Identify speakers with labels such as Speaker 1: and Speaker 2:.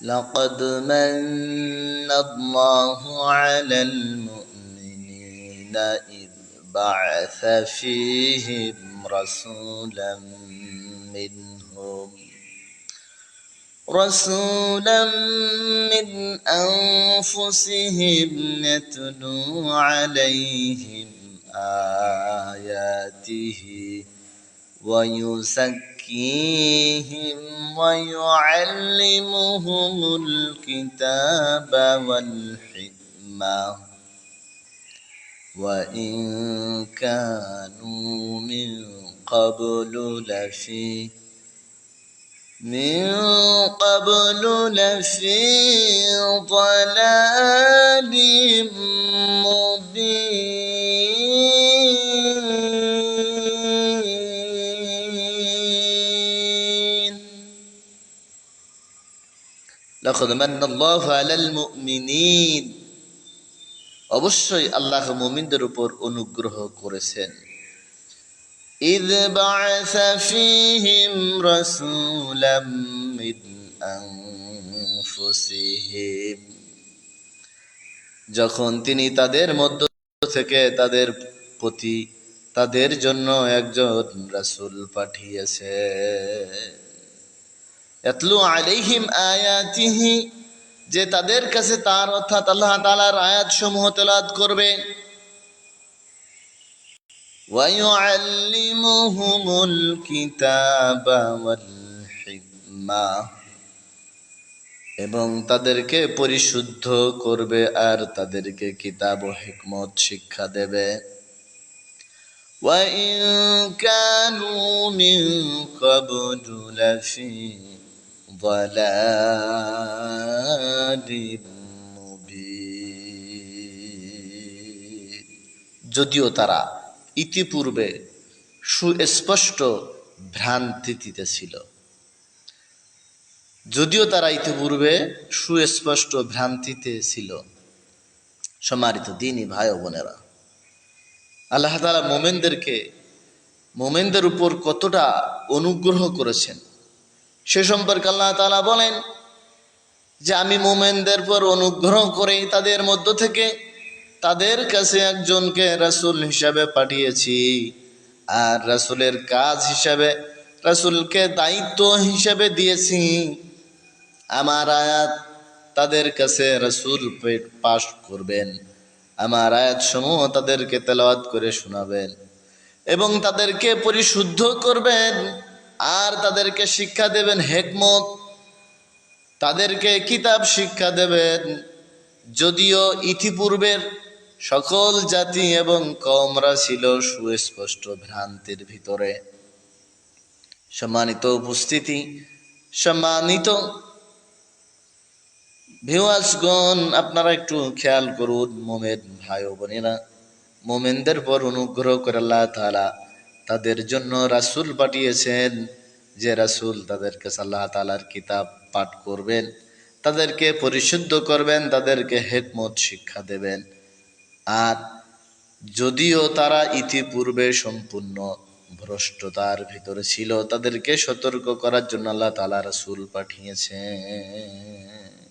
Speaker 1: لقد من الله على المؤمنين إذ بعث فيهم رسولا منهم. رسولا من أنفسهم يتلو عليهم آياته ويزكيهم ويعلمهم الكتاب والحكمة. وإن كانوا من قبل لفي من قبل لفي ضلال لقد من الله على المؤمنين অবশ্যই আল্লাহ মুমিনদের উপর অনুগ্রহ করেছেন إذ بعث فيهم رسولا من أنفسهم যখন তিনি তাদের মধ্য থেকে তাদের প্রতি তাদের জন্য একজন রাসূল পাঠিয়েছে ইয়াতলু আলাইহিম আয়াতিহি যে তাদের কাছে তার অর্থাৎ আল্লাহ তাআলার আয়াত সমূহ তেলাওয়াত করবে ويعلمهم الكتاب والحكمة এবং তাদেরকে পরিশুদ্ধ করবে আর তাদেরকে কিতাব ও হিকমত শিক্ষা দেবে وإن كانوا من قبل لفي ضلال مبين যদিও তারা ইতিপূর্বে সুস্পষ্ট ভ্রান্তিতে ছিল যদিও তারা ইতিপূর্বে সুস্পষ্ট ভ্রান্তিতে ছিল সম্মানিত দিনই ভাই ও বোনেরা আল্লাহ তালা মোমেনদেরকে মোমেনদের উপর কতটা অনুগ্রহ করেছেন সে সম্পর্কে আল্লাহ তালা বলেন যে আমি মোমেনদের পর অনুগ্রহ করে তাদের মধ্য থেকে তাদের কাছে একজনকে রাসূল হিসাবে পাঠিয়েছি। আর রাসূলের কাজ হিসাবে, রাসূলকে দায়িত্ব হিসাবে দিয়েছি। আমার আয়াত তাদের কাছে রাসূল পাশ করবেন। আমার আয়াত সমূহ তাদেরকে তেলাওয়াত করে শোনাবেন এবং তাদেরকে পরিশুদ্ধ করবেন। আর তাদেরকে শিক্ষা দেবেন হেকমত, তাদেরকে কিতাব শিক্ষা দেবেন। যদিও ইতিপূর্বের সকল জাতি এবং কমরা ছিল সুস্পষ্ট ভ্রান্তির ভিতরে। সম্মানিত উপস্থিতি, সম্মানিত ভিওয়াসগণ আপনারা একটু খেয়াল করুন, মোমেন ভাই বোনেরা, মোমেনদের পর অনুগ্রহ করে আল্লাহ তাআলা তাদের জন্য রাসূল পাঠিয়েছেন যে রাসূল তাদেরকে আল্লাহ তালার কিতাব পাঠ করবেন, তাদেরকে পরিশুদ্ধ করবেন, তাদেরকে হেকমত শিক্ষা দেবেন। আর যদিও তারা ইতিপূর্বে সম্পূর্ণ ভ্রষ্টতার ভিতরে ছিল, তাদেরকে সতর্ক করার জন্য আল্লাহ তালা রাসূল পাঠিয়েছেন।